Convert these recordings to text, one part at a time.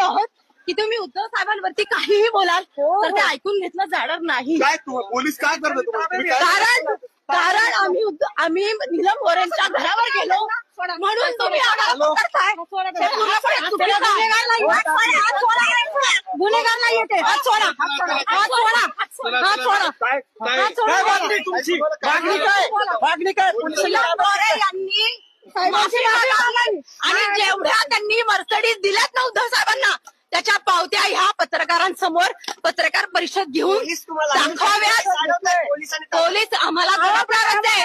की तुम्ही उद्धव साहेबांवरती काहीही बोलाल तर ते ऐकून घेतलं जाणार नाही. काय तू पोलीस काय करतात? तुम्हाला? तुम्ही काय कारण कारण आम्ही उद्ध- आम्ही नीलम गोरेंच्या घरावर गेलो. म्हणून तुम्ही आम्हाला पकडताय. हे पूर्णपणे चुकीचं आहे. गुन्हेगार नाही येते हात सोडा. हात सोडा. हात सोडा. काय काय हात सोडा. काय मागणी तुमची? मागणी काय? मागणी काय? नीलम यांनी साहेबांची माफी मागावी. आणि जेवढ्या त्यांनी मर्सडीज दिल्यात ना उद्धव ह्या पत्रकारांसमोर पत्रकार परिषद घेऊन पोलिसांनी पोलीस आम्हाला आहे.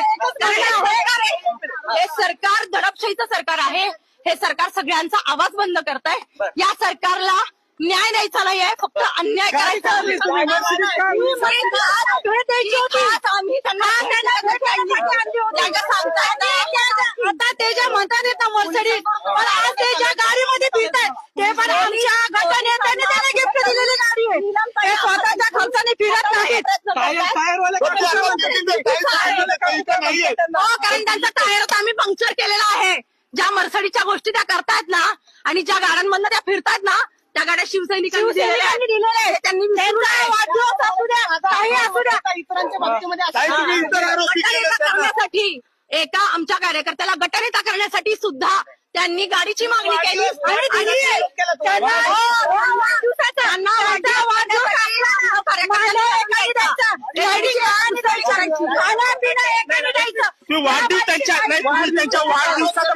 हे- सरकार दडपशाहीचं सरकार आहे. हे सरकार सगळ्यांचा आवाज बंद करत आहे या सरकारला न्याय द्यायचा नाहीये. फक्त अन्याय करायचा आम्ही त्यांना त्यांना सांगता येत नाही. आता ते जे म्हणतात येत ना मर्सडीज पण आज ते ज्या गाडीमध्ये फिरतात ते पण आमच्या गटनेत्याने त्याला गिफ्ट दिलेली गाडी आहे ते स्वतःच्या खर्चाने फिरत नाहीत टायर- टायरवाले काय करतात? टायर- टायरवाले काही इथं नाहीये हो कारण त्यांचा टायर आम्ही पंक्चर केलेला आहे. ज्या मर्सडीच्या गोष्टी त्या करतायत ना आणि ज्या गाड्यांमधनं त्या फिरतायत ना त्या गाड्या शिवसैनिकांनी दिलेल्या आहेत. त्यांनी द्या. काही असू इतरांच्या बाबतीमध्ये एका आमच्या कार्यकर्त्याला गटनेता करण्यासाठी सुद्धा त्यांनी गाडीची मागणी केली आणि दिली आहे. त्यांना त्यांना वाढदिवस- वाढदिवस कार्यक्रमाला एकाही द्यायचा. गाडी आणि एकाने द्यायचं. तुम्ही वाढदिवस त्यांच्या नाही तुम्ही त्यांच्या वाढदिवसाचा?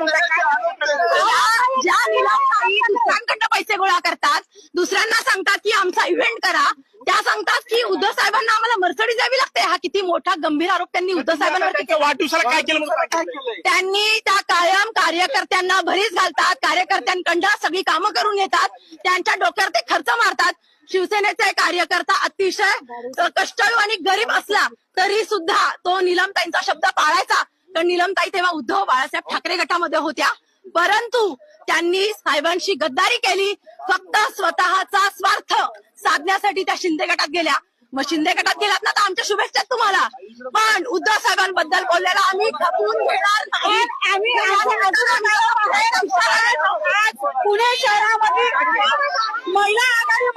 ज्या- ज्या निलामताई दुसऱ्यांकडनं पैसे गोळा करतात दुसऱ्यांना सांगतात की आमचा इव्हेंट करा. त्या सांगतात की उद्धव साहेबांना आम्हाला मर्सडी द्यावी लागते. हा किती मोठा गंभीर आरोप त्यांनी उद्धव साहेबांवर त्यांच्या वाढदिवसाला काय केलं म्हणून काय केलंय? त्यांनी त्या कायम कार्यकर्त्यांना भरीस घालतात. कार्यकर्त्यांकडं सगळी कामं करून येतात त्यांच्या डोक्यावर ते खर्च मारतात. शिवसेनेचा एक कार्यकर्ता अतिशय कष्टाळू आणि गरीब असला तरी सुद्धा तो निलमताईंचा शब्द पाळायचा. तर निलमताई तेव्हा उद्धव बाळासाहेब ठाकरे गटामध्ये होत्या. परंतु त्यांनी साहेबांशी गद्दारी केली. फक्त स्वतःचा स्वार्थ साधण्यासाठी त्या शिंदे गटात गेल्या. मग शिंदे गटात गेलात ना तर आमच्या शुभेच्छा तुम्हाला. पण उद्धव साहेबांबद्दल बोललेला आम्ही खपवून घेणार नाही. पुणे शहरामध्ये महिला आघाडीमध्ये